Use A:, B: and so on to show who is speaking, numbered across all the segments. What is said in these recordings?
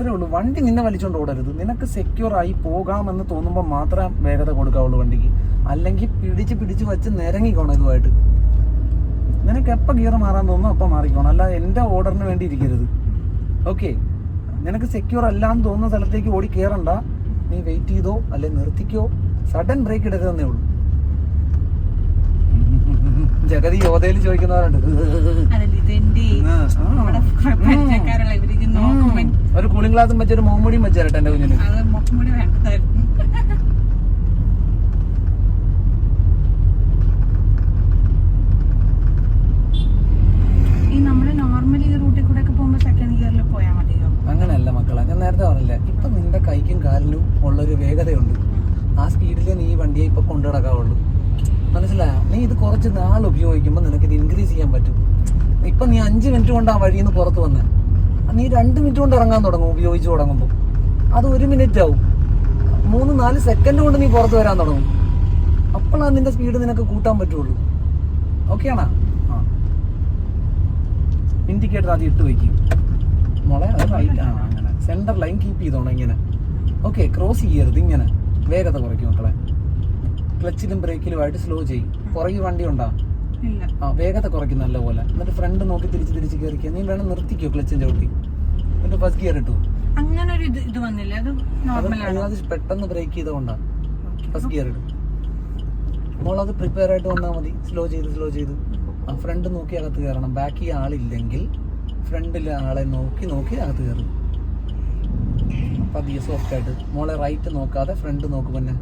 A: അത്രേ ഉള്ളൂ. വണ്ടി നിന്നെ വലിച്ചോണ്ട് ഓടരുത്. നിനക്ക് സെക്യൂർ ആയി പോകാമെന്ന് തോന്നുമ്പോൾ മാത്രം വേഗത കൊടുക്കാവുള്ളൂ വണ്ടിക്ക്. അല്ലെങ്കിൽ പിടിച്ച് പിടിച്ച് വെച്ച് നിരങ്ങിക്കോണം ഇതുമായിട്ട്. നിനക്ക് എപ്പോൾ ഗിയർ മാറാൻ തോന്നുന്നു അപ്പം മാറിക്കോണം അല്ല എന്റെ ഓർഡറിന് വേണ്ടി ഇരിക്കരുത്. ഓക്കെ നിനക്ക് സെക്യൂർ അല്ലാന്ന് തോന്നുന്ന സ്ഥലത്തേക്ക് ഓടി കയറണ്ട നീ വെയിറ്റ് ചെയ്തോ അല്ലെ നിർത്തിക്കോ. സഡൻ ബ്രേക്ക് എടുക്കുന്നതേ ഉള്ളൂ. ജഗതി യോധയിൽ ചോദിക്കുന്നവരുണ്ട്. ഒരു കൂളിംഗ് ഗ്ലാസും വെച്ചൊരു മോമുടിയും വെച്ചാരട്ടെ എന്റെ കുഞ്ഞിന്
B: അത് മുഖംമൂടി വേണ്ടതായിരുന്നു ഈ നമ്മൾ നോർമലി ഈ റൂട്ടിൽ കൂടെ ഒക്കെ പോകുമ്പോ സെക്കൻഡ് ഗിയറിൽ പോയാൽ മതിയോ
A: അങ്ങനെയല്ല മക്കളെ ഞാൻ നേരത്തെ പറഞ്ഞില്ലേ ഇപ്പൊ നിന്റെ കൈക്കും കാലിനും ഉള്ളൊരു വേഗതയുണ്ട് ആ സ്പീഡിൽ നീ ഈ വണ്ടിയെ ഇപ്പൊ കൊണ്ടു നടക്കാവുള്ളൂ മനസ്സിലായോ നീ ഇത് കുറച്ച് നാൾ ഉപയോഗിക്കുമ്പോൾ നിനക്ക് ഇത് ഇൻക്രീസ് ചെയ്യാൻ പറ്റും. ഇപ്പം നീ അഞ്ച് മിനിറ്റ് കൊണ്ട് ആ വഴിയിൽ നിന്ന് പുറത്ത് വന്നേ. നീ രണ്ട് മിനിറ്റ് കൊണ്ട് ഇറങ്ങാൻ തുടങ്ങും ഉപയോഗിച്ച് തുടങ്ങുമ്പോൾ അത് ഒരു മിനിറ്റ് ആവും. മൂന്ന് നാല് സെക്കൻഡ് കൊണ്ട് നീ പുറത്ത് വരാൻ തുടങ്ങും. അപ്പോഴാണ് നിന്റെ സ്പീഡ് നിനക്ക് കൂട്ടാൻ പറ്റുള്ളൂ. ഓക്കെയാണോ ആ. ഇൻഡിക്കേറ്റർ ആദ്യം ഇട്ട് വയ്ക്കും മോളെ അത് റൈറ്റ് ആ അങ്ങനെ. സെന്റർ ലൈൻ കീപ്പ് ചെയ്തോണം ഇങ്ങനെ. ഓക്കെ ക്രോസ് ചെയ്യരുത് ഇങ്ങനെ. വേഗത കുറയ്ക്കും മക്കളെ. ക്ലച്ചിലും ബ്രേക്കിലുമായിട്ട് സ്ലോ ചെയ്യും. പുറകെ വണ്ടി ഉണ്ടോ ആ വേഗത കുറയ്ക്കും നല്ല പോലെ. എന്നിട്ട് ഫ്രണ്ട് നോക്കി തിരിച്ച് തിരിച്ച് കയറിക്കുക നീ വേണം നിർത്തിക്കോ ക്ലച്ചും ചവിട്ടി. എന്നിട്ട് ഫസ്റ്റ് ഗിയർ ഇട്ടു.
B: അങ്ങനെ ഒരു ഇത് വന്നില്ല. അത് നോർമലാണ്
A: അത് പെട്ടെന്ന് ബ്രേക്ക് ചെയ്തുകൊണ്ടാണ് ഫസ്റ്റ് ഗിയർ ഇടും മോൾ അത് പ്രിപ്പയർ ആയിട്ട് വന്നാൽ മതി. സ്ലോ ചെയ്ത് സ്ലോ ചെയ്ത്. ആ ഫ്രണ്ട് നോക്കി അകത്ത് കയറണം. ബാക്കി ആളില്ലെങ്കിൽ ഫ്രണ്ടിലെ ആളെ നോക്കി നോക്കി അകത്ത് കയറും. പതിയെ സോഫ്റ്റ് ആയിട്ട്. മോളെ റൈറ്റ് നോക്കാതെ ഫ്രണ്ട് നോക്കും പിന്നെ.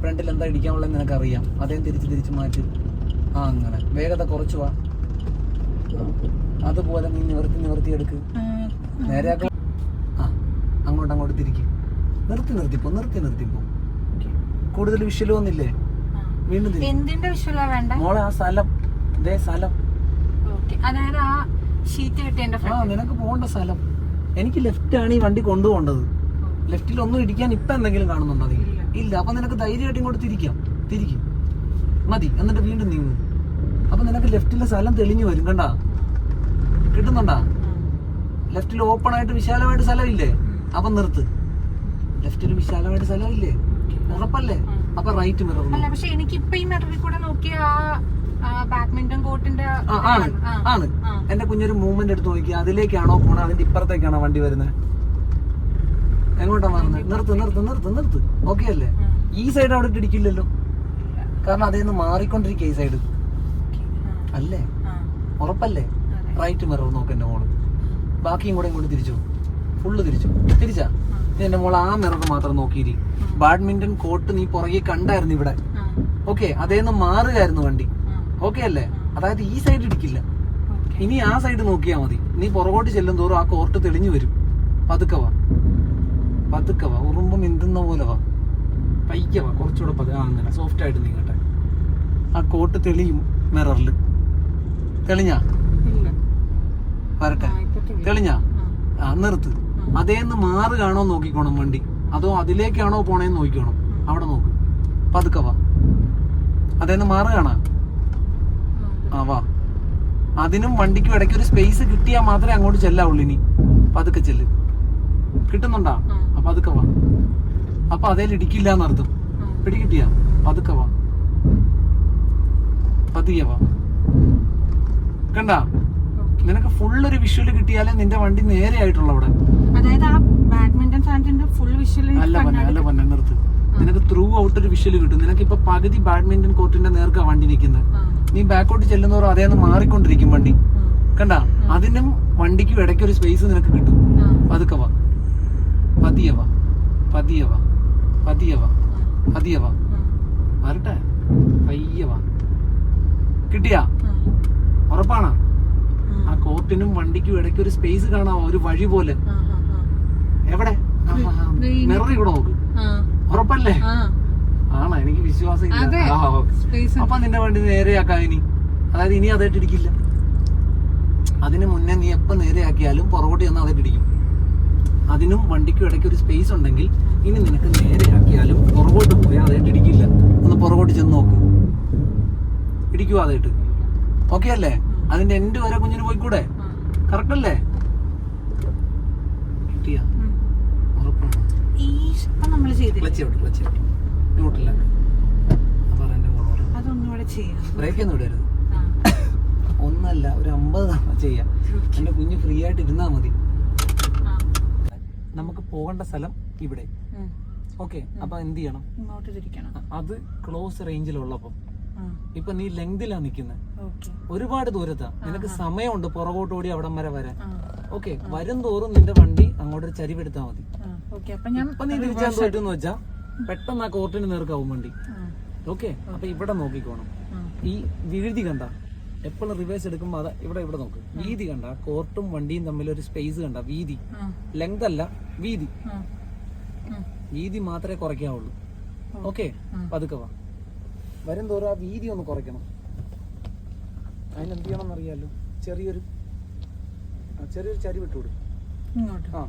A: ഫ്രണ്ടിൽ എന്താ ഇടിക്കാനുള്ളത് നിനക്ക് അറിയാം അതേ തിരിച്ച് തിരിച്ച് മാറ്റി. ആ അങ്ങനെ. വേഗത കുറച്ചു വാ. അതുപോലെ നീ നിവർത്തി നിവർത്തി എടുക്ക്. നേരെ ആ അങ്ങോട്ട് അങ്ങോട്ട് തിരിക്കും. നിർത്തി നിർത്തിപ്പോ നിർത്തി നിർത്തിപ്പോ കൂടുതൽ
B: വിഷ്വലാ വേണ്ട
A: മോളെ ആ സ്ഥലം. ഇതേ സ്ഥലം.
B: ആ
A: നിനക്ക് പോകേണ്ട സ്ഥലം. എനിക്ക് ലെഫ്റ്റ് ആണ് ഈ വണ്ടി കൊണ്ടുപോകേണ്ടത്. ലെഫ്റ്റിൽ ഒന്നും ഇടിക്കാൻ ഇപ്പൊ എന്തെങ്കിലും കാണുന്നുണ്ടോ നീ?
B: ഇല്ല.
A: അപ്പൊ നിനക്ക് ധൈര്യമായിട്ട് ഇങ്ങോട്ട് തിരിക്കാം. തിരിക്കും. മതി എന്നിട്ട് വീണ്ടും നീങ്ങും. അപ്പൊ നിനക്ക് ലെഫ്റ്റിലെ സ്ഥലം തെളിഞ്ഞു വരും കണ്ടാ? കിട്ടുന്നുണ്ടാ? ലെഫ്റ്റിൽ ഓപ്പൺ ആയിട്ട് വിശാലമായിട്ട് സ്ഥലമില്ലേ? അപ്പൊ നിർത്ത്. ലെഫ്റ്റിൽ വിശാലമായിട്ട് സ്ഥലമില്ലേ? ഉറപ്പല്ലേ? അപ്പൊ റൈറ്റ് മിറർ
B: പക്ഷെ എനിക്ക് ഇപ്പൊ ഈ കൂടെ നോക്കിയ ബാഡ്മിന്റൺ കോർട്ടിന്റെ
A: ആണ്. ആണ്. എന്റെ കുഞ്ഞൊരു മൂവ്മെന്റ് എടുത്ത് നോക്കി അതിലേക്കാണോ പോണത് അതിന്റെ ഇപ്പുറത്തേക്കാണോ വണ്ടി വരുന്നത് എങ്ങോട്ടാ മാറുന്നത് നിർത്ത് നിർത്ത് നിർത്ത് നിർത്ത്. ഓക്കെ അല്ലേ? ഈ സൈഡ് അവിടെ ഇടിക്കില്ലല്ലോ. കാരണം അതിൽ നിന്ന് മാറിക്കൊണ്ടിരിക്കുക ഈ സൈഡ് അല്ലേ? ഉറപ്പല്ലേ? റൈറ്റ് മിറർ നോക്ക് എന്റെ മോൾ. ബാക്കിയും കൂടെ ഇങ്ങോട്ട് തിരിച്ചു. ഫുള്ള് തിരിച്ചു. തിരിച്ചാ? എന്റെ മോൾ ആ മിറർ മാത്രം നോക്കിയിരി. ബാഡ്മിന്റൺ കോർട്ട് നീ പുറകെ കണ്ടായിരുന്നു ഇവിടെ. ഓക്കെ അതേന്ന് മാറുകയായിരുന്നു വണ്ടി. ഓക്കെ അല്ലേ? അതായത് ഈ സൈഡ് ഇടിക്കില്ല. ഇനി ആ സൈഡ് നോക്കിയാ മതി. നീ പുറകോട്ട് ചെല്ലും തോറും ആ കോർട്ട് തെളിഞ്ഞു വരും. പതുക്കെ വാ. പതുക്കെ വാ ഉറുമ്പ് മിന്തുന്ന പോലെ വാ പയ്യെ വാ കുറച്ചുകൂടെ പതുക്കെ ആ അങ്ങനെ സോഫ്റ്റ് ആയിട്ട് നീങ്ങട്ടെ. ആ കോട്ട് തെളിയും മിററിൽ തെളിഞ്ഞാ? വരട്ടെ. തെളിഞ്ഞാ? ആ. നിർത്ത്. അതേന്ന് മാറുകയാണോ നോക്കിക്കോണം വണ്ടി. അതോ അതിലേക്കാണോ പോണേന്ന് നോക്കിക്കോണം. അവിടെ നോക്ക്. പതുക്കവ. വാ അതേന്ന് മാറുകയാണോ? ആ വാ. അതിനും വണ്ടിക്കും ഇടയ്ക്ക് ഒരു സ്പേസ് കിട്ടിയാൽ മാത്രമേ അങ്ങോട്ട് ചെല്ലാവുള്ളൂ ഇനി. പതുക്കെ ചെല്ല്. കിട്ടുന്നുണ്ടാ? അപ്പൊ വാ. അപ്പൊ അതേൽ ഇടിക്കില്ല എന്നർത്ഥം പിടികിട്ടിയ? പതുക്കെ വാ. പതിയെ വാ. കണ്ടാ? നിനക്ക് ഫുൾ ഒരു വിഷ്വൽ കിട്ടിയാലേ നിന്റെ വണ്ടി നേരെ ആയിട്ടുള്ള അവിടെ. അല്ല പന്നെ അല്ല പന്നെ നിർത്ത്. നിനക്ക് ത്രൂ ഔട്ട് ഒരു വിഷ്വൽ കിട്ടും. നിനക്ക് ഇപ്പൊ പകുതി ബാഡ്മിന്റൺ കോർട്ടിന്റെ നേർക്കാ വണ്ടി നിൽക്കുന്നത് നീ ബാക്കോട്ട് ചെല്ലുന്നവർ അതേന്ന് മാറിക്കൊണ്ടിരിക്കും വണ്ടി. കണ്ട? അതിനും വണ്ടിക്കും ഇടയ്ക്ക് ഒരു സ്പേസ് നിനക്ക് കിട്ടും. പതുക്കെ വാ. പതിയെ പതിയവ. പതിയവ. പതിയവ. പതിയെ വാ പതിയെ വാ വരട്ടെ. പയ്യെ വാ കിട്ടിയാ? ആ. കോർട്ടിനും വണ്ടിക്കും ഇടയ്ക്ക് ഒരു സ്പേസ് കാണാവോ ഒരു വഴി പോലെ. എവിടെ? മിററി ഇവിടെ നോക്ക്. ഉറപ്പല്ലേ? ആണോ? എനിക്ക് വിശ്വാസം ഇല്ല. അപ്പൊ നിന്റെ വണ്ടി നേരെയാക്കാം ഇനി. അതായത് ഇനി അതായിട്ട് ഇടിക്കില്ല. അതിന് മുന്നേ നീ എപ്പോ നേരെയാക്കിയാലും പുറകോട്ട് ചെന്ന് അതായിട്ട് ഇടിക്കും. അതിനും വണ്ടിക്കും ഇടയ്ക്ക് ഒരു സ്പേസ് ഉണ്ടെങ്കിൽ ഇനി നിനക്ക് നേരെയാക്കിയാലും പുറകോട്ട് പോയാൽ അതായിട്ട് ഇടിക്കില്ല. ഒന്ന് പുറകോട്ട് ചെന്ന് നോക്ക്. ഇടിക്കുവോ അതായിട്ട് ഓക്കെ അല്ലേ? അതിന്റെ എൻഡ് വരെ കുഞ്ഞിന് പോയിക്കൂടെ? കറക്റ്റ് അല്ലേ? കിട്ടിയ? ബ്രേക്ക് ഒന്നും ഇടരുത്. ഒന്നല്ല ഒരു അമ്പത് തവണ ചെയ്യാം. എന്റെ കുഞ്ഞ് ഫ്രീ ആയിട്ട് ഇരുന്നാ മതി. നമുക്ക് പോകേണ്ട സ്ഥലം ഇവിടെ. ഓക്കെ അപ്പൊ എന്ത് ചെയ്യണം?
B: ഇങ്ങോട്ട് തിരിക്കണം
A: അത് ക്ലോസ് റേഞ്ചിലുള്ളപ്പോ. ഇപ്പൊ നീ ലെങ്തിലാ നിക്കുന്നത് ഒരുപാട് ദൂരത്താ. നിനക്ക് സമയമുണ്ട് പുറകോട്ട് ഓടി അവിടം വരെ വരാൻ. ഓക്കെ വരും തോറും നിന്റെ വണ്ടി അങ്ങോട്ട് ചരിവെടുത്താൽ മതി. ഇപ്പൊ നീ തിരിച്ചാൻ പറ്റുമെന്ന് വെച്ചാ? പെട്ടെന്ന് ആ കോർട്ടിന് നേർക്കാവും വണ്ടി. ഓക്കെ അപ്പൊ ഇവിടെ നോക്കിക്കോണം. ഈ വിഴുതി കണ്ട? എപ്പോഴും റിവേഴ്സ് എടുക്കുമ്പോ അത് ഇവിടെ ഇവിടെ നോക്ക്. വീതി കണ്ട കോർട്ടും വണ്ടിയും തമ്മിൽ ഒരു സ്പേസ് കണ്ട വീതി. ലെങ്ത് അല്ല വീതി. വീതി മാത്രമേ കുറയ്ക്കാവുള്ളൂ. ഓക്കെ. പതുക്കെ വാ. വരും തോറും ആ വീതി ഒന്ന് കുറയ്ക്കണം. അതിനെന്ത് ചെയ്യണം അറിയാലോ ചെറിയൊരു ചെറിയൊരു ചരി വിട്ടുകൊടു ആ.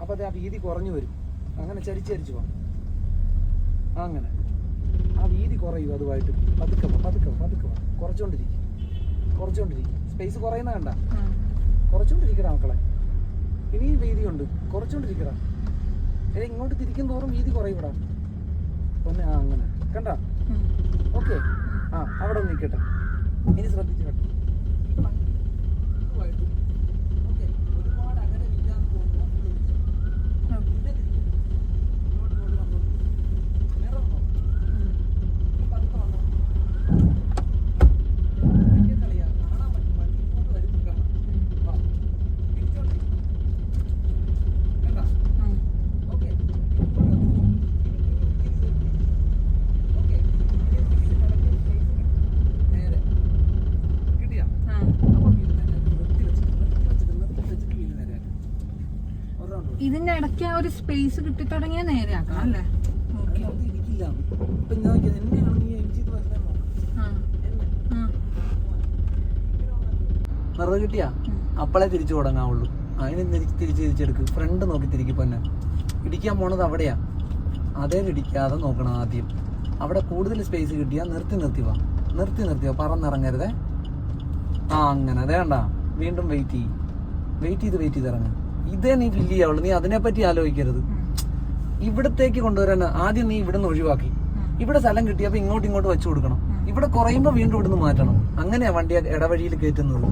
A: അപ്പൊ അത് ആ വീതി കുറഞ്ഞു വരും. അങ്ങനെ ചരിച്ചരിച്ചു ചരിച്ച് വാ. അങ്ങനെ. ആ വീതി കുറയും അതുമായിട്ട്. പതുക്കെ പതുക്കെ വാ പതുക്കെ വാ. കുറച്ചോണ്ടിരിക്കും സ്പേസ് കുറയുന്ന കണ്ട.
B: ആ.
A: കുറച്ചോണ്ടിരിക്കടാ മക്കളെ. ഇനിയും വീതിയുണ്ട്. കുറച്ചോണ്ടിരിക്കടാ ഏ ഇങ്ങോട്ട് തിരിക്കും തോറും വീതി കുറയൂടാ. പൊന്നെ ആ അങ്ങനെ. കണ്ട. ഓക്കെ ആ അവിടെ ഒന്ന് നിൽക്കട്ടെ. ഇനി ശ്രദ്ധിച്ചു കേട്ടോ ഓക്കേ. ഒരുപാട് അകലമില്ലാന്ന് തോന്നുന്നു. full പിടിച്ചോ.
B: ഓക്കെ.
A: പിന്നെ തിരിക്ക്. ഇങ്ങോട്ട് ഇങ്ങോട്ട് വന്നോ. നേരെ വന്നോ.
B: ഉം.
A: പതുക്കെ വന്നോ. വലിയ കളിയാ. കാണാൻ പറ്റും. വണ്ടി ഇങ്ങോട്ട് വരുമ്പോ കാണാം. വാ. തിരിച്ചോണ്ടിരിക്ക്. കണ്ടാ?
B: ഉം.
A: ഓക്കേ. ഇങ്ങോട്ട് വന്നോ. ഇനി തിരിച്ച്. ഓക്കേ. ഇനി ഇതിന്റെ ഇടയ്ക്ക് ഒരു space കിട്ടും. നേരെ. കിട്ടിയാ?
B: ആ.
A: അപ്പൊ വീൽ നേരെ നിർത്തി വെച്ചിട്ട്, നിർത്തി വെച്ചിട്ട്, നിർത്തി വെച്ചിട്ട് വീൽ നേരെയാക്ക്. ഒരു round
B: ഇടയ്ക്ക് ആ ഒരു സ്പേസ് കിട്ടി തുടങ്ങിയ നേരെ ആക്കണം അല്ലേ
A: വെറുതെ കിട്ടിയാ? അപ്പളെ തിരിച്ചു തുടങ്ങാവുള്ളൂ. അതിന് തിരിച്ച് തിരിച്ച് തിരിച്ചെടുക്ക്. ഫ്രണ്ട് നോക്കി തിരിക്കി പൊന്നെ ഇടിക്കാൻ പോണത് അവിടെയാ. അതേ ഇടിക്കാതെ നോക്കണം ആദ്യം. അവിടെ കൂടുതൽ സ്പേസ് കിട്ടിയാ നിർത്തി നിർത്തി വാ. നിർത്തി നിർത്തി വാ. പറന്നിറങ്ങരുതേ. ആ അങ്ങനെ. അതേണ്ട വീണ്ടും വെയിറ്റ് ചെയ്യും. വെയിറ്റ് ചെയ്ത് വെയിറ്റ് ചെയ്ത് ഇറങ്ങും. ഇതേ നീ ഫില്ല് ചെയ്യാവുള്ളൂ. നീ അതിനെപ്പറ്റി ആലോചിക്കരുത്. ഇവിടത്തേക്ക് കൊണ്ടുവരാൻ ആദ്യം നീ ഇവിടുന്ന് ഒഴിവാക്കി. ഇവിടെ സ്ഥലം കിട്ടിയപ്പോ ഇങ്ങോട്ട് ഇങ്ങോട്ട് വെച്ചു കൊടുക്കണം. ഇവിടെ കുറയുമ്പോ വീണ്ടും ഇവിടുന്ന് മാറ്റണം. അങ്ങനെയാ വണ്ടി ഇടവഴിയിൽ കയറ്റുന്നത്.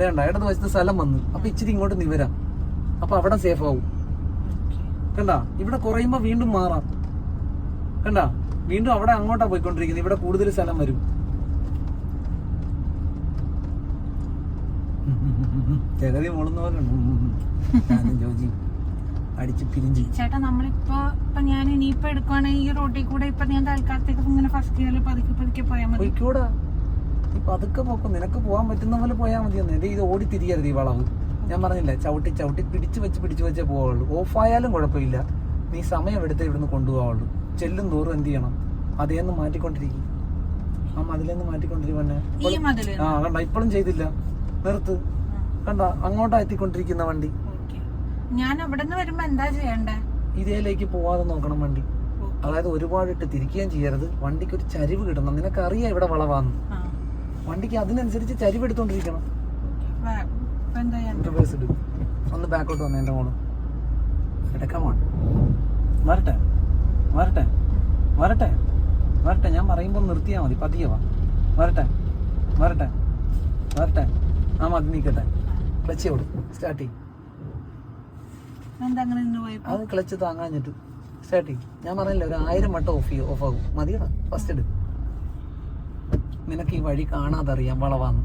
A: വേണ്ട ഇടത് വശത്ത് സ്ഥലം വന്നു. അപ്പൊ ഇച്ചിരി ഇങ്ങോട്ട് നിവരാം. അപ്പൊ അവിടെ സേഫ് ആവും. കണ്ട? ഇവിടെ കുറയുമ്പോ വീണ്ടും മാറാം. കണ്ട? വീണ്ടും അവിടെ അങ്ങോട്ടാ പോയിക്കൊണ്ടിരിക്കുന്നത്. ഇവിടെ കൂടുതൽ സ്ഥലം വരും. ചെറുതി മുളുന്ന പോലെ ഞാനും ജോജി അടിച്ച് പിരിഞ്ചി
B: ചേട്ടാ നമ്മളിപ്പോ ഇപ്പൊ ഞാൻ ഇനിയിപ്പോ എടുക്കുവാണെങ്കിൽ ഈ റോട്ടിൽ കൂടെ ഇപ്പൊ ഞാൻ തൽക്കാലത്തേക്ക് ഇങ്ങനെ ഫസ്റ്റ് ഇയറിൽ പതുക്കെ പതുക്കെ പോയാൽ മതി.
A: പോയിക്കൂടാ. നീ പതുക്കെ പോക്കും. നിനക്ക് പോകാൻ പറ്റുന്ന പോലെ പോയാൽ മതി എന്റെ ഇത് ഓടി തിരിയരുത് ഈ വളവ്. ഞാൻ പറഞ്ഞില്ല ചവിട്ടി ചവിട്ടി പിടിച്ചു വെച്ച് പിടിച്ചു വെച്ചേ പോവുള്ളൂ ഓഫായാലും കുഴപ്പമില്ല. നീ സമയം എടുത്ത് ഇവിടുന്ന് കൊണ്ടുപോകാവുള്ളൂ ചെല്ലും തോറും എന്ത് ചെയ്യണം? അതേന്ന് മാറ്റിക്കൊണ്ടിരിക്കും. ആ മതിലെന്ന്
B: മാറ്റിക്കൊണ്ടിരിക്കും
A: ആ കണ്ട? ഇപ്പോഴും ചെയ്തില്ല. നിർത്ത്. കണ്ട അങ്ങോട്ടാ എത്തിക്കൊണ്ടിരിക്കുന്ന വണ്ടി.
B: ഞാൻ അവിടെ നിന്ന് വരുമ്പോ എന്താ ചെയ്യണ്ടേ?
A: ഇതേലേക്ക് പോവാതെ നോക്കണം വണ്ടി. അതായത് ഒരുപാട് ഇട്ട് തിരിക്കുകയും ചെയ്യരുത്. വണ്ടിക്ക് ഒരു ചരിവ് കിട്ടണം. നിനക്ക് അറിയാ ഇവിടെ വളവാന്ന്. വണ്ടിക്ക് അതിനനുസരിച്ച് ചരിവ് എടുത്തോണ്ടിരിക്കണം. ഒന്ന് ബാക്കോട്ട് വന്നേ എന്റെ മോൾ. എടുക്കാം വരട്ടെ. വരട്ടെ. വരട്ടെ. വരട്ടെ. ഞാൻ പറയുമ്പോൾ നിർത്തിയാ മതി. പതിയവാ വരട്ടെ. വരട്ടെ. വരട്ടെ. ആ മതി നീക്കട്ടെ. ക്ലച്ച് ഓടും സ്റ്റാർട്ട് ചെയ്യും.
B: എന്താ അങ്ങനെ നിന്ന് പോയപ്പോ
A: അത് ക്ലച്ച് താങ്ങാഞ്ഞിട്ട് സ്റ്റാർട്ട് ചെയ്യും. ഞാൻ പറഞ്ഞില്ല ഒരു ആയിരം വട്ടം ഓഫ് ചെയ്യും ഓഫ് ആകും. മതിയടാ ഫസ്റ്റ് ഇട്. നിനക്ക് ഈ വഴി കാണാതറിയാം വളവാന്ന്.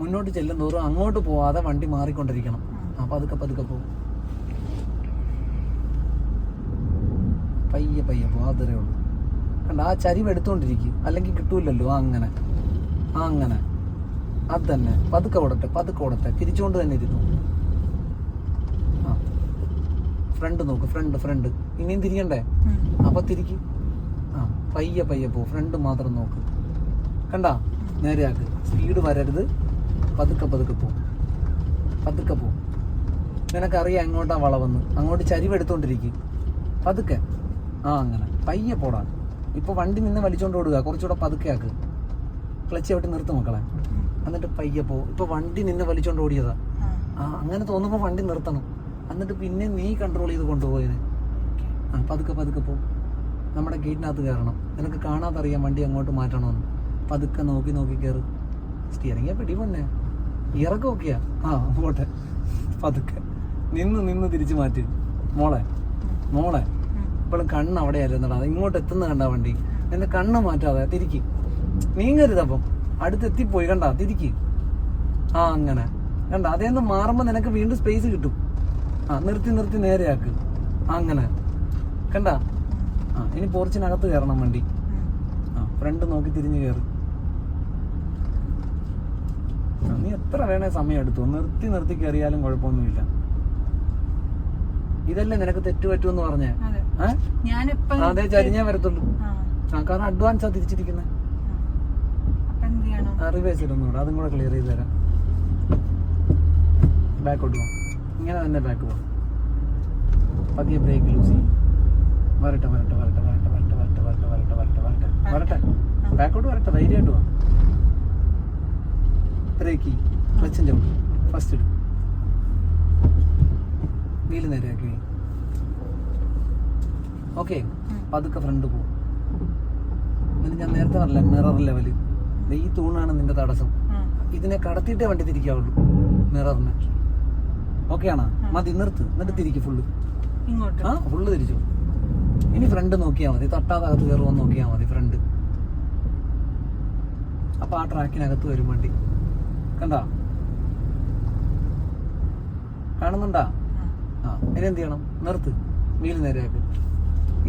A: മുന്നോട്ട് ചെല്ലും തോറും അങ്ങോട്ട് പോവാതെ വണ്ടി മാറിക്കൊണ്ടിരിക്കണം.
B: അപ്പൊ
A: അതൊക്കെ പതുക്കെ പോകും. പയ്യെ പയ്യെ പോകും അതരേ ഉള്ളൂ. കണ്ട ആ ചരിവ് എടുത്തോണ്ടിരിക്കും. അല്ലെങ്കിൽ കിട്ടൂലല്ലോ അങ്ങനെ. ആ അങ്ങനെ. അത് തന്നെ പതുക്കെ ഓടട്ടെ പതുക്കെ ഓടട്ടെ തിരിച്ചുകൊണ്ട് തന്നെ ഇരുന്നു? ആ. ഫ്രണ്ട് നോക്ക് ഫ്രണ്ട് ഫ്രണ്ട് ഇനിയും തിരിയണ്ടേ. അപ്പൊ തിരിക്ക്. ആ പയ്യെ പയ്യെ പോ. ഫ്രണ്ട് മാത്രം നോക്ക്. കണ്ട? നേരെയാക്ക്. സ്പീഡ് വരരുത്. പതുക്കെ പതുക്കെ പോ. പതുക്കെ പോ. നിനക്കറിയാം എങ്ങോട്ടാ വളവന്ന്. അങ്ങോട്ട് ചരിവെടുത്തോണ്ടിരിക്കും പതുക്കെ. ആ അങ്ങനെ. പയ്യെ പോടാ. ഇപ്പൊ വണ്ടി നിന്ന് വലിച്ചോണ്ട് ഓടുക. കുറച്ചുകൂടെ പതുക്കെ ആക്ക്. ക്ലച്ച് ചവിട്ടി നിർത്തും മക്കളെ. എന്നിട്ട് പയ്യെ പോ. ഇപ്പൊ വണ്ടി നിന്നെ വലിച്ചോണ്ട് ഓടിയതാ.
B: ആ.
A: അങ്ങനെ തോന്നുമ്പോ വണ്ടി നിർത്തണം. എന്നിട്ട് പിന്നെ നീ കൺട്രോൾ ചെയ്ത് കൊണ്ടുപോയത്. ആ പതുക്കെ പതുക്കെ പോ. നമ്മുടെ ഗേറ്റിനകത്ത് കയറണം. നിനക്ക് കാണാതെ അറിയാം വണ്ടി അങ്ങോട്ട് മാറ്റണമെന്ന് പതുക്കെ നോക്കി നോക്കി കയറി സ്റ്റിയറിംഗേ പിടി പൊന്നെ. ഇറക്കം ഒക്കെയാ. ആ പോട്ടെ. പതുക്കെ. നിന്ന് നിന്ന് തിരിച്ചു മാറ്റി. മോളെ മോളെ. ഇപ്പോഴും കണ്ണ് അവിടെ ആയിരുന്നടാ ഇങ്ങോട്ട് എത്തുന്ന കണ്ട വണ്ടി. എന്റെ കണ്ണ് മാറ്റാതെ തിരിക്ക്. നീങ്ങരുത് അപ്പം. അടുത്തെത്തിപ്പോയി. കണ്ട തിരിക്ക്. ആ അങ്ങനെ. കണ്ട അതേന്ന് മാറുമ്പോ നിനക്ക് വീണ്ടും സ്പേസ് കിട്ടും. ആ നിർത്തി നിർത്തി നേരെയാക്ക്. ആ, അങ്ങനെ. കണ്ട? ആ ഇനി പോർച്ചിനകത്ത് കയറണം വണ്ടി. ആ ഫ്രണ്ട് നോക്കി തിരിഞ്ഞു കയറി നീ എത്ര വേണേ സമയം എടുത്തു. നിർത്തി നിർത്തി കയറിയാലും കുഴപ്പമൊന്നുമില്ല. ഇതല്ലേ നിനക്ക് തെറ്റു പറ്റുമെന്ന് പറഞ്ഞേ?
B: അതെ.
A: ചരിഞ്ഞേ വരത്തുള്ളൂ. കാരണം അഡ്വാൻസാ തിരിച്ചിരിക്കുന്നത്
B: ചെയ്യണം
A: റിവേഴ്സ് അതും കൂടെ ക്ലിയർ ചെയ്ത് തരാം. ബാക്കോട്ട് പോകാം ഇങ്ങനെ തന്നെ ബാക്ക് പോകാം പതിയെ ബ്രേക്ക് ലൂസ് ചെയ്യും. വരട്ടെ വരട്ടെ വരട്ടെ വരട്ടെ വരട്ടെ വരട്ടെ വരട്ടെ വരട്ടെ വരട്ടെ വരട്ടെ. വരട്ടെ. ബാക്കോട്ട് വരട്ടെ ധൈര്യമായിട്ട് പോകാം ബ്രേക്ക് ക്ലച്ചിന്റെ ഫസ്റ്റ് ഇടും. വീൽ നേരെയാക്കി ഓക്കെ പതുക്കെ ഫ്രണ്ട് പോകും എന്നിട്ട് ഞാൻ നേരത്തെ പറഞ്ഞില്ല മിറർ ലെവൽ ഈ തൂണാണ് നിന്റെ തടസ്സം. ഇതിനെ കടത്തിയിട്ടേ വണ്ടി തിരിക്കാവുള്ളൂ. മിററിനെ. ഓക്കെ ആണോ? മതി നിർത്ത്. എന്നിട്ട് തിരിക്കും ഫുള്ള് ആ ഫുള്ള് തിരിച്ചു. ഇനി ഫ്രണ്ട് നോക്കിയാൽ മതി. തട്ടാതകത്ത് കയറുമോ നോക്കിയാൽ മതി ഫ്രണ്ട് അപ്പൊ ആ ട്രാക്കിനകത്ത് വരും വണ്ടി. കണ്ടാ? കാണുന്നുണ്ടാ?
B: ആ
A: ഇനി എന്ത് ചെയ്യണം? നിർത്ത്. മീൽ നേരെയാക്ക്.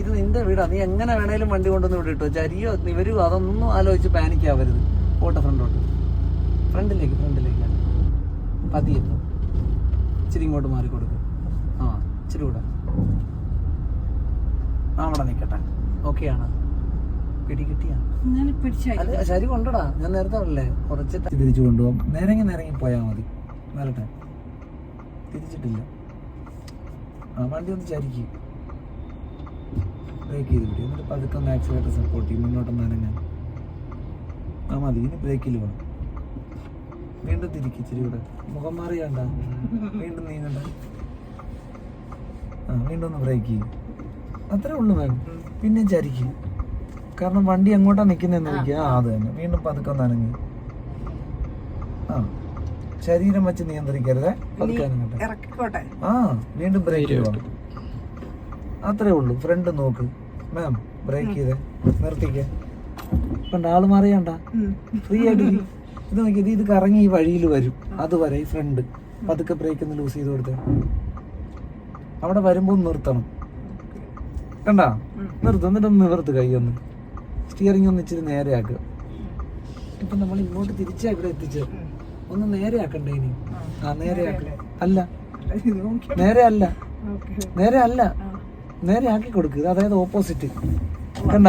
A: ഇത് നിന്റെ വീടാ. നീ എങ്ങനെ വേണേലും വണ്ടി കൊണ്ടുവന്ന് ഇവിടെ ഇട്ടോ ചരിയോ ഇവരും അതൊന്നും ആലോചിച്ച് പാനിക് ആവരുത്. പോട്ടെ ഫ്രണ്ടോട്ട് ഫ്രണ്ടിലേക്ക് ഫ്രണ്ടിലേക്ക്. പതിയെ ഇച്ചിരി ഇങ്ങോട്ട് മാറി കൊടുക്കും. ആ ഇച്ചിരി കൂടെ. ആ അവിടെ നിൽക്കട്ടെ ഓക്കെയാണ് പിടി കിട്ടിയാ.
B: ഇങ്ങനെ പിടിച്ചായി
A: അല്ല ശരി കൊണ്ടടാ ഞാൻ നേരത്തെ പറഞ്ഞില്ലേ കുറച്ച് തിരിച്ചു കൊണ്ടുപോകാം നേരങ്ങി നേരങ്ങി പോയാൽ മതി. വരട്ടെ. തിരിച്ചിട്ടില്ല. ആ വണ്ടി ഒന്ന് ചരിക്കും. ബ്രേക്ക് ചെയ്ത് വിട്ടു എന്നിട്ട് പതുക്കെ ഒന്ന് ആക്സിലേറ്റർ സപ്പോർട്ട് ചെയ്യും. മുന്നോട്ടൊന്ന് അനങ്ങാൻ. ആ മതി ഇനി ബ്രേക്കിൽ വേണം വീണ്ടും തിരിക്കും ഇച്ചിരി കൂടെ. മുഖം മാറിയാണ്ട? വീണ്ടും നീങ്ങണ്ട. ആ വീണ്ടും ഒന്ന് ബ്രേക്ക് ചെയ്യും. അത്രേ ഉള്ളൂ മാം. പിന്നെ ചരിക്കും. കാരണം വണ്ടി എങ്ങോട്ടാ നിൽക്കുന്നതെന്ന് നോക്കിയാ ആ അത് തന്നെ. വീണ്ടും പതുക്കെ ഒന്ന് അനങ്ങി. ആ ശരീരം വെച്ച് നിയന്ത്രിക്കരുതേ. പതുക്കെ അനങ്ങട്ടെ. ആ വീണ്ടും ബ്രേക്ക് ചെയ്യണം അത്രേ ഉള്ളൂ. ഫ്രണ്ട് നോക്ക്. മാം ബ്രേക്ക് ചെയ്തേ. നിർത്തിക്കേ. കണ്ട ആൾ മാറിയണ്ട? ഫ്രീ ആയിട്ട്. ഇത് നോക്കിയത് ഇത് കറങ്ങി ഈ വഴിയിൽ വരും. അതുവരെ ഈ ഫ്രണ്ട് പതുക്കെ ബ്രേക്ക് ഒന്ന് ലൂസ് ചെയ്ത് കൊടുത്തേ. അവിടെ വരുമ്പോ നിർത്തണം. കണ്ട? നിർത്തും. എന്നിട്ട് ഒന്ന് നിവർത്ത് കൈ ഒന്ന്. സ്റ്റിയറിംഗ് ഒന്ന് ഇച്ചിരി നേരെ ആക്കുക ഇപ്പൊ നമ്മൾ ഇങ്ങോട്ട് തിരിച്ചാ ഇവിടെ എത്തിച്ചത് ഒന്ന് നേരെയാക്കണ്ടേ ഇനി? ആ. നേരെ അല്ല. നേരെ അല്ല. നേരെ അല്ല. നേരെ ആക്കി കൊടുക്കുക അതായത് ഓപ്പോസിറ്റ് കണ്ട?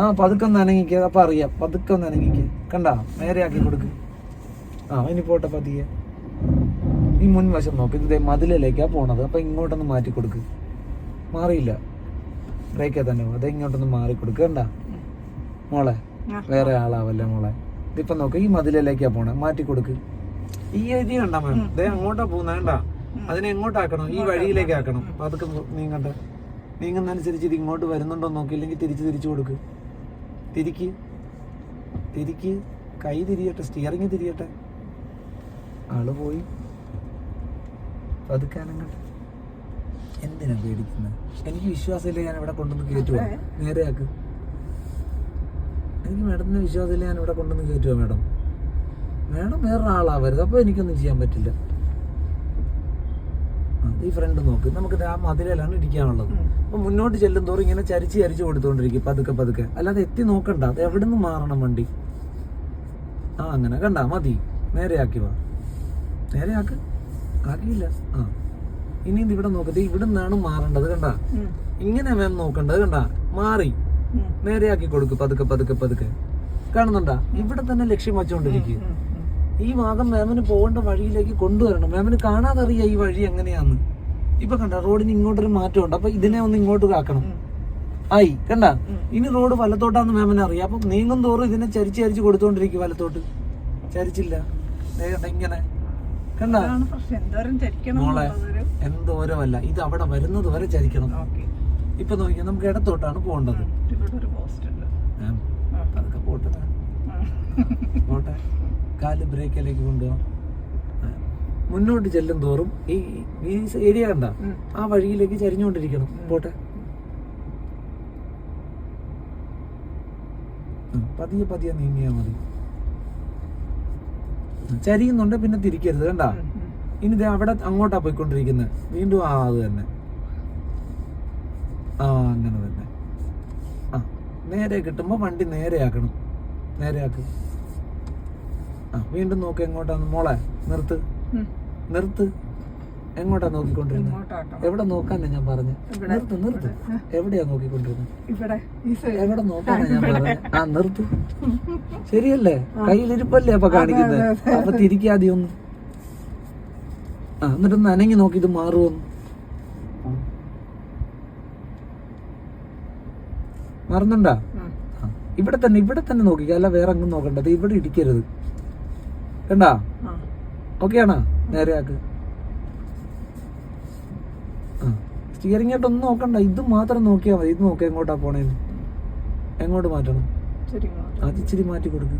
A: ആ പതുക്കെ ഒന്ന് അനങ്ങിക്കുക അപ്പൊ അറിയാം. പതുക്കെ ഒന്ന് അനങ്ങിക്കുക കണ്ട? നേരെ ആക്കി കൊടുക്ക്. ആ ഇനി പോട്ടെ പതിയെ. ഈ മുൻവശം നോക്ക്. ഇത് ദേ മതിലിലേക്കാ പോണത്. അപ്പൊ ഇങ്ങോട്ടൊന്ന് മാറ്റി കൊടുക്ക്. മാറിയില്ല. ബ്രേക്കാ തന്നെ അത് ഇങ്ങോട്ടൊന്ന് മാറി കൊടുക്ക്. കണ്ട? മോളെ വേറെ ആളാവല്ലേ മോളെ? ഇതിപ്പൊ നോക്ക്. ഈ മതിലിലേക്കാ പോണേ. മാറ്റി കൊടുക്ക്. ഈ ഏരിയ കണ്ട മാം ദേ അങ്ങോട്ടാ പോകുന്ന കണ്ട? അതിനെ എങ്ങോട്ടാക്കണം? ഈ വഴിയിലേക്ക് ആക്കണം അതൊക്കെ നീങ്ങണ്ട നീങ്ങുന്നതനുസരിച്ച് ഇത് ഇങ്ങോട്ട് വരുന്നുണ്ടോ നോക്കി ഇല്ലെങ്കിൽ തിരിച്ച് തിരിച്ചു കൊടുക്ക്. തിരിക്ക്. തിരിക്ക്. കൈ തിരിയട്ടെ സ്റ്റിയറിങ് തിരിയട്ടെ. ആൾ പോയി. പതുക്കാനങ്ങട്ടെ എന്തിനാ പേടിക്കുന്നത് എനിക്ക് വിശ്വാസമില്ല ഞാൻ ഇവിടെ കൊണ്ടുവന്ന് കയറ്റുക നേരെയാക്ക് എനിക്ക് മാഡത്തിന് വിശ്വാസമില്ല ഞാൻ ഇവിടെ കൊണ്ടുവന്ന് കയറ്റുക മാഡം. മാഡം വേറൊരാളാവരുത് അപ്പോൾ എനിക്കൊന്നും ചെയ്യാൻ പറ്റില്ല. ഈ ഫ്രണ്ട് നോക്ക്. നമുക്ക് ആ മതിലാണ് ഇരിക്കാനുള്ളത് അപ്പൊ മുന്നോട്ട് ചെല്ലും തോറും ഇങ്ങനെ ചരിച്ച് ചരിച്ച് കൊടുത്തോണ്ടിരിക്കും പതുക്കെ പതുക്കെ. അല്ലാതെ എത്തി നോക്കണ്ട. അത് എവിടെ നിന്ന് മാറണം വണ്ടി? ആ അങ്ങനെ കണ്ട മതി. നേരെയാക്കി വാ. നേരെയാക്ക് ആക്കിയില്ല. ആ. ഇനി ഇവിടെ നോക്കട്ടെ ഇവിടെ നിന്നാണ് മാറേണ്ടത് കണ്ട? ഇങ്ങനെ മാം നോക്കണ്ടത് കണ്ട? മാറി. നേരെയാക്കി കൊടുക്ക്. പതുക്കെ പതുക്കെ പതുക്കെ. കാണുന്നുണ്ടാ? ഇവിടെ തന്നെ ലക്ഷ്യം വെച്ചോണ്ടിരിക്കുക ഈ ഭാഗം മാമിന് പോകേണ്ട വഴിയിലേക്ക് കൊണ്ടുവരണം. മാമിന് കാണാതെ അറിയാം ഈ വഴി എങ്ങനെയാന്ന്. ഇപ്പൊ കണ്ട റോഡിന് ഇങ്ങോട്ടൊരു മാറ്റമുണ്ട്. അപ്പൊ ഇതിനെ ഒന്ന് ഇങ്ങോട്ട് ആക്കണം ആയി കണ്ട? ഇനി റോഡ് വലത്തോട്ടാന്ന് മാമിന് അറിയാം. അപ്പൊ നീങ്ങും തോറും ഇതിനെ ചരിച്ച് ചരിച്ച് കൊടുത്തോണ്ടിരിക്കും വലത്തോട്ട്. ചരിച്ചില്ല. ഇങ്ങനെ. കണ്ട? മോളെ എന്തോരമല്ല. ഇത് അവിടെ വരുന്നത് വരെ ചരിക്കണം. ഇപ്പൊ നോക്കിയാൽ നമുക്ക് ഇടത്തോട്ടാണ് പോകേണ്ടത്. പോട്ടെ പോട്ടെ. കാൽ ബ്രേക്കിലേക്ക് കൊണ്ടുപോകാം. മുന്നോട്ട് ചെല്ലും തോറും ഈ ഈ ഏരിയ കണ്ട? ആ വഴിയിലേക്ക് ചരിഞ്ഞുകൊണ്ടിരിക്കണം. പോട്ടെ. പതിയെ പതിയെ നീങ്ങിയാ മതി. ചരിയുന്നുണ്ട് പിന്നെ തിരിക്കരുത് കണ്ട. ഇനി ദേ അവിടെ അങ്ങോട്ടാ പോയിക്കൊണ്ടിരിക്കുന്നത് വീണ്ടും ആ അത് തന്നെ. ആ അങ്ങനെ തന്നെ. ആ നേരെ കിട്ടുമ്പോ വണ്ടി നേരെയാക്കണം. നേരെയാക്ക്. ആ വീണ്ടും നോക്ക് എങ്ങോട്ടാന്ന്. മോളെ നിർത്ത്. നിർത്ത്. എങ്ങോട്ടാ നോക്കിക്കൊണ്ടിരുന്നത്. എവിടെ നോക്കാനാ ഞാൻ പറഞ്ഞു. നിർത്ത് നിർത്ത്. എവിടെയാ നോക്കിക്കൊണ്ടിരുന്നത് എവിടെ നോക്കാനാ ഞാൻ പറഞ്ഞു? ആ നിർത്ത്. ശരിയല്ലേ? കയ്യിലിരിപ്പല്ലേ അപ്പൊ കാണിക്കുന്നത് അപ്പൊ തിരിക്കാതെ ഒന്ന്. ആ എന്നിട്ടൊന്ന് അനങ്ങി നോക്കി ഇത് മാറുമോന്ന് മാറുന്നുണ്ടാ? ഇവിടെ തന്നെ ഇവിടെ തന്നെ നോക്കിക്കാം. അല്ല വേറെ അങ്ങ് നോക്കണ്ടത് ഇവിടെ ഇടിക്കരുത്. കണ്ടാ? നേരെ ആക്ക്. സ്റ്റിയറിംഗ് ആയിട്ട് ഒന്നും നോക്കണ്ട. ഇത് മാത്രം നോക്കിയാ മതി. ഇത് നോക്കി എങ്ങോട്ടാ പോണേന്ന്. എങ്ങോട്ട് മാറ്റണം. അത് ഇച്ചിരി മാറ്റി കൊടുക്ക്.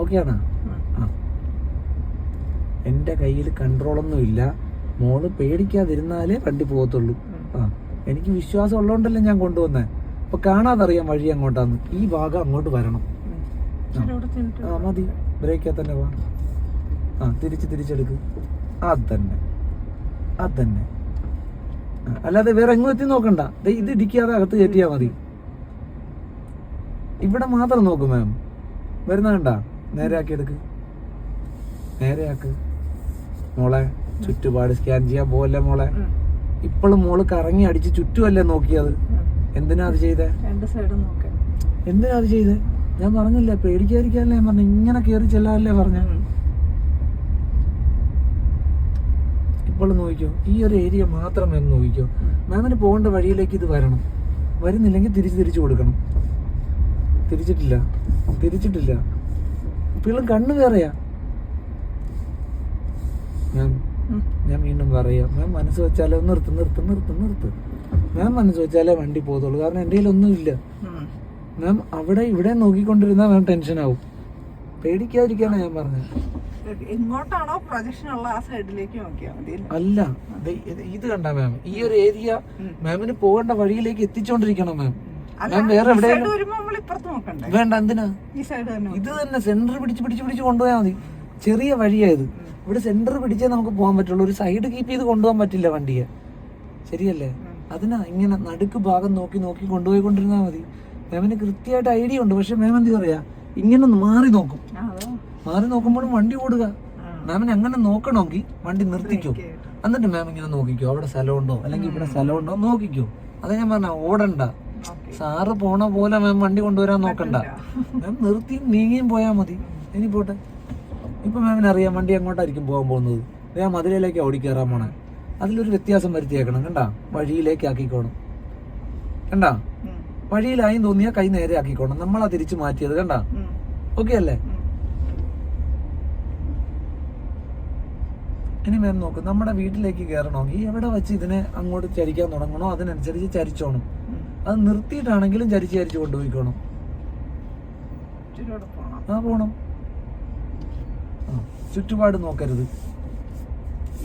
A: ഓക്കെ ആണോ
B: ഉം.
A: ആ. എന്റെ കയ്യിൽ കൺട്രോളൊന്നും ഇല്ല. മോൾ പേടിക്കാതിരുന്നാലേ വണ്ടി പോകത്തുള്ളൂ. ആ. എനിക്ക് വിശ്വാസം ഉള്ളതുകൊണ്ടല്ലേ ഞാൻ കൊണ്ടുവന്നേ. അപ്പൊ കാണാതറിയാം വഴി അങ്ങോട്ടാന്ന് ഈ ഭാഗം അങ്ങോട്ട് വരണം. ആ. മതി. ബ്രേക്കാ തന്നെ വാ ആ തിരിച്ച് തിരിച്ചെടുക്ക്. അത് തന്നെ അത് തന്നെ ആ, അല്ലാതെ വേറെ എങ്ങും എത്തി നോക്കണ്ട. ഇത് ഇടിക്കാതെ അകത്ത് കയറ്റിയാ മതി. ഇവിടെ മാത്രം നോക്കും മാം വരുന്ന കണ്ട? നേരെയാക്കി എടുക്ക്. നേരെയാക്ക്. മോളെ ചുറ്റുപാട് സ്കാൻ ചെയ്യാൻ പോവല്ലേ മോളെ. ഇപ്പോഴും മോൾ കറങ്ങി അടിച്ച് ചുറ്റുമല്ലേ നോക്കിയത്? എന്തിനാ അത് ചെയ്തേ? എന്തിനാ അത് ചെയ്തേ? ഞാൻ പറഞ്ഞില്ല പേടിക്കാതിരിക്കാനല്ലേ ഞാൻ പറഞ്ഞു? ഇങ്ങനെ കയറി ചെല്ലാനല്ലേ പറഞ്ഞു? ഇപ്പോൾ നോക്കിക്കോ ഈ ഒരു ഏരിയ മാത്രം മാം നോക്കിക്കോ. മാമിന് പോകേണ്ട വഴിയിലേക്ക് ഇത് വരണം. വരുന്നില്ലെങ്കിൽ തിരിച്ച് തിരിച്ചു കൊടുക്കണം. തിരിച്ചിട്ടില്ല. തിരിച്ചിട്ടില്ല. ഇപ്പോഴും കണ്ണ് വേറെയാ. മാം ഞാൻ വീണ്ടും പറയാം. മാം മനസ്സ് വെച്ചാലേ നിർത്ത് നിർത്ത് നിർത്ത് നിർത്ത്. മാം മനസ്സ് വെച്ചാലേ വണ്ടി പോകത്തുള്ളൂ. കാരണം എന്റെ കയ്യിലൊന്നും ഇല്ല. മാം അവിടെ ഇവിടെ നോക്കിക്കൊണ്ടിരുന്നാൽ മാം ടെൻഷൻ ആവും. പേടിക്കാതിരിക്കാനാണ് ഞാൻ പറഞ്ഞത്.
B: എങ്ങോട്ടാണോ പ്രൊജക്ഷൻ ഉള്ള ആ സൈഡിലേക്ക് നോക്കിയാൽ മതി അല്ല?
A: ഇത് കണ്ട മാം ഈ ഒരു ഏരിയ. മാമിന് പോകേണ്ട വഴിയിലേക്ക് എത്തിച്ചോണ്ടിരിക്കണം മാം വേറെ വേണ്ട എന്തിനാ? ഇത് തന്നെ സെന്റർ പിടിച്ച് പിടിച്ച് പിടിച്ച് കൊണ്ടുപോയാൽ മതി. ചെറിയ വഴിയായത് ഇവിടെ സെന്റർ പിടിച്ചേ നമുക്ക് പോകാൻ പറ്റുള്ളൂ. ഒരു സൈഡ് കീപ്പ് ചെയ്ത് കൊണ്ടുപോകാൻ പറ്റില്ല വണ്ടിയെ. ശരിയല്ലേ? അതിനാ ഇങ്ങനെ നടുക്ക് ഭാഗം നോക്കി നോക്കി കൊണ്ടുപോയി കൊണ്ടിരുന്നാൽ മതി. മാമിന് കൃത്യമായിട്ട് ഐഡിയ ഉണ്ട് പക്ഷെ മേമൻ എന്ത് പറയാ? ഇങ്ങനെ ഒന്ന് മാറി നോക്കും. മാറി നോക്കുമ്പോഴും വണ്ടി ഓടുക. മാമിന് അങ്ങനെ നോക്കണമെങ്കിൽ വണ്ടി നിർത്തിക്കോ. എന്നിട്ട് മാം ഇങ്ങനെ നോക്കിക്കോ. അവിടെ സ്ഥലമുണ്ടോ? അല്ലെങ്കിൽ ഇവിടെ സ്ഥലമുണ്ടോ? നോക്കിക്കോ. അത് ഞാൻ പറഞ്ഞ ഓടണ്ട. സാറ് പോണ പോലെ മാം വണ്ടി കൊണ്ടുവരാൻ നോക്കണ്ട. മാം നിർത്തിയും നീങ്ങിയും പോയാൽ മതി. ഇനി പോട്ടെ. ഇപ്പൊ മാമിന് അറിയാം വണ്ടി എങ്ങോട്ടായിരിക്കും പോകാൻ പോകുന്നത്. ഞാൻ മതിലയിലേക്ക് ഓടിക്കേറാൻ പോണേ. അതിലൊരു വ്യത്യാസം വരുത്തിയേക്കണം കണ്ടാ? വഴിയിലേക്ക് ആക്കിക്കോണം. കണ്ടാ. വഴിയിലായും തോന്നിയാൽ കൈ നേരെ ആക്കിക്കോണം. നമ്മളാ തിരിച്ചു മാറ്റിയത് കണ്ടാ. ഓക്കെ അല്ലേ. ഇനി മാം നോക്ക് നമ്മുടെ വീട്ടിലേക്ക് കയറണമെങ്കിൽ എവിടെ വെച്ച് ഇതിനെ അങ്ങോട്ട് ചരിക്കാൻ തുടങ്ങണോ? അതിനനുസരിച്ച് ചരിച്ചോണം. അത് നിർത്തിയിട്ടാണെങ്കിലും ചരിച്ച് ചരിച്ച് കൊണ്ടുപോയിക്കോണം. ആ പോണം. ആ ചുറ്റുപാട് നോക്കരുത്.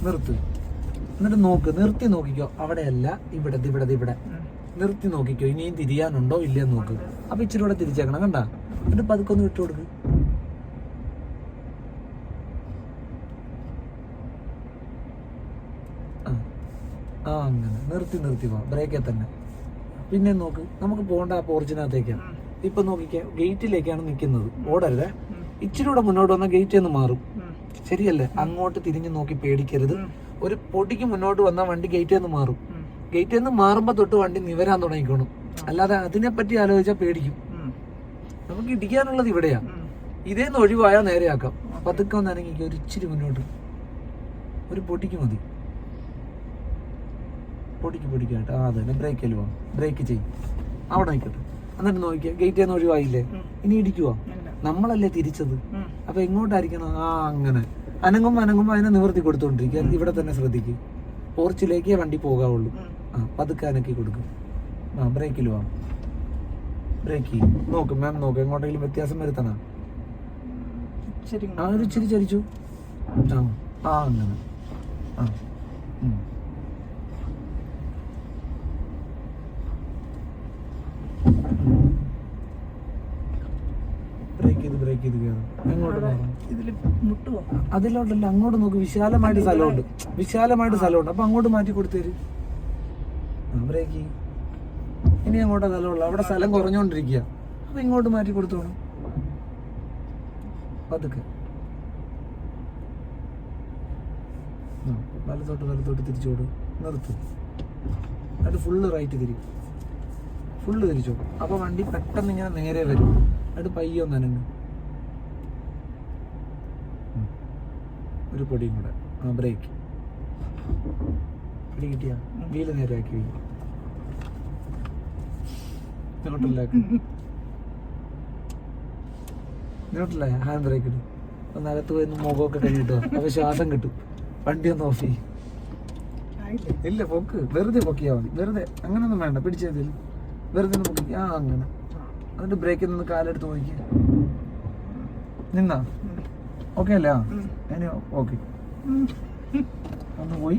A: നിർത്ത്. എന്നിട്ട് നോക്ക് നിർത്തി നോക്കിക്കോ. അവിടെയല്ല ഇവിടെ ഇവിടെ. ഇവിടെ. നിർത്തി നോക്കിക്കോ. ഇനിയും തിരിയാനുണ്ടോ ഇല്ലയെന്ന് നോക്ക്. അപ്പൊ ഇച്ചിരി കൂടെ തിരിച്ചേക്കണം കണ്ട? എന്നിട്ട് പതുക്കെ ഒന്ന് വിട്ടു കൊടുക്ക്. ആ. അങ്ങനെ. നിർത്തി നിർത്തി പോവാം ബ്രേക്കിൽ തന്നെ. പിന്നെ നോക്ക്. നമുക്ക് പോകേണ്ട ആ പോർച്ചിനകത്തേക്കാണ്. ഇപ്പൊ നോക്കിക്കേ ഗേറ്റിലേക്കാണ് നിൽക്കുന്നത്
B: ഓടല്ലേ
A: ഇച്ചിരി കൂടെ മുന്നോട്ട് വന്നാൽ ഗേറ്റ് ഒന്ന് മാറും. ശരിയല്ലേ? അങ്ങോട്ട് തിരിഞ്ഞു നോക്കി പേടിക്കരുത്. ഒരു പൊടിക്ക് മുന്നോട്ട് വന്നാൽ വണ്ടി ഗേറ്റിൽ നിന്ന് മാറും. ഗേറ്റിൽ നിന്ന് മാറുമ്പോൾ തൊട്ട് വണ്ടി നിവരാൻ തുടങ്ങിക്കോണം അല്ലാതെ അതിനെപ്പറ്റി ആലോചിച്ചാൽ പേടിക്കും. നമുക്ക് ഇടിക്കാനുള്ളത് ഇവിടെയാ.
B: ഇതേ
A: ഇതേന്ന് ഒഴിവായാൽ നേരെയാക്കാം. പതുക്കെ ഒന്ന് അനങ്ങിക്കോ ഒരു ഇച്ചിരി മുന്നോട്ട്. ഒരു പൊടിക്ക് മതി. പൊടിക്ക് പൊടിക്കായിട്ട് ആ അതെ ബ്രേക്ക് അല്ലോ ബ്രേക്ക് ചെയ്യും. അവിടെ നിൽക്കട്ടെ എന്നിട്ട് നോക്കിയാൽ ഗേറ്റിൽ നിന്ന് ഒഴിവായില്ലേ? ഇനി ഇടിക്കുവോ. നമ്മളല്ലേ തിരിച്ചത്. അപ്പൊ എങ്ങോട്ടായിരിക്കണം? ആ അങ്ങനെ. അനങ്ങുമ്പോ അനങ്ങുമ്പോ അതിനെ നിവർത്തി കൊടുത്തോണ്ടിരിക്കുക. ഇവിടെ തന്നെ ശ്രദ്ധിക്കും. പോർച്ചിലേക്കേ വണ്ടി പോകാവുള്ളൂ. ആ പതുക്കെ അനക്കി കൊടുക്കും. ആ ബ്രേക്കിൽ പോവാം ബ്രേക്ക് നോക്ക് മാം നോക്ക് എങ്ങോട്ടെങ്കിലും വ്യത്യാസം വരുത്തണം. ആ ഒരു ഇച്ചിരി ചരിച്ചു. ആ ആ അങ്ങനെ. ആ ബ്രേക്ക് ചെയ്ത് ബ്രേക്ക് ചെയ്ത് കയറും എങ്ങോട്ട്
B: ഇതിൽ മുട്ടുവോ
A: അതിലോട്ടല്ല അങ്ങോട്ട് നോക്ക്. വിശാലമായിട്ട് സ്ഥലമുണ്ട്. വിശാലമായിട്ട് സ്ഥലമുണ്ട്. അപ്പൊ അങ്ങോട്ട് മാറ്റി കൊടുത്തേര്. ബ്രേക്ക്. ഇനി അങ്ങോട്ടാ സ്ഥലമുള്ളു അവിടെ സ്ഥലം കുറഞ്ഞോണ്ടിരിക്കുക അപ്പൊ ഇങ്ങോട്ട് മാറ്റി കൊടുത്തോണം. പതുക്കെ. വലത്തോട്ട് വലത്തോട്ട് തിരിച്ചോട് നിർത്തും. അത് ഫുള്ള് റൈറ്റ് തിരി ഫുള്ള് തിരിച്ചോ. അപ്പോൾ വണ്ടി പെട്ടെന്ന് ഇങ്ങനെ നേരെ വരും. അത് പയ്യോ ഒന്ന് ഒരു പൊടിയും കൂടെ. ആ ബ്രേക്ക് പിടി കിട്ടിയ? വീൽ ആക്കി വീൽ ന്യൂട്രലാക്കി ന്യൂട്രലായ ഹാൻഡ് ബ്രേക്ക് ഇടും. ഒന്ന് അകത്ത് പോയി മുഖമൊക്കെ കഴിഞ്ഞിട്ട് അപ്പൊ ശ്വാസം കിട്ടും. വണ്ടി ഒന്ന് ഓഫ് ചെയ്യും. ഇല്ല പൊക്ക്. വെറുതെ പൊക്കിയാ മതി. വെറുതെ അങ്ങനൊന്നും വേണ്ട. പിടിച്ചതിൽ വെറുതെ ഒന്ന് പൊക്കി ആ അങ്ങനെ. എന്നിട്ട് ബ്രേക്കിൽ നിന്ന് കാലെടുത്ത് നോക്കി നിന്നാ? ഓക്കെ അല്ലേ? ആ. ഇനി ഓക്കെ. ഒന്ന് പോയി.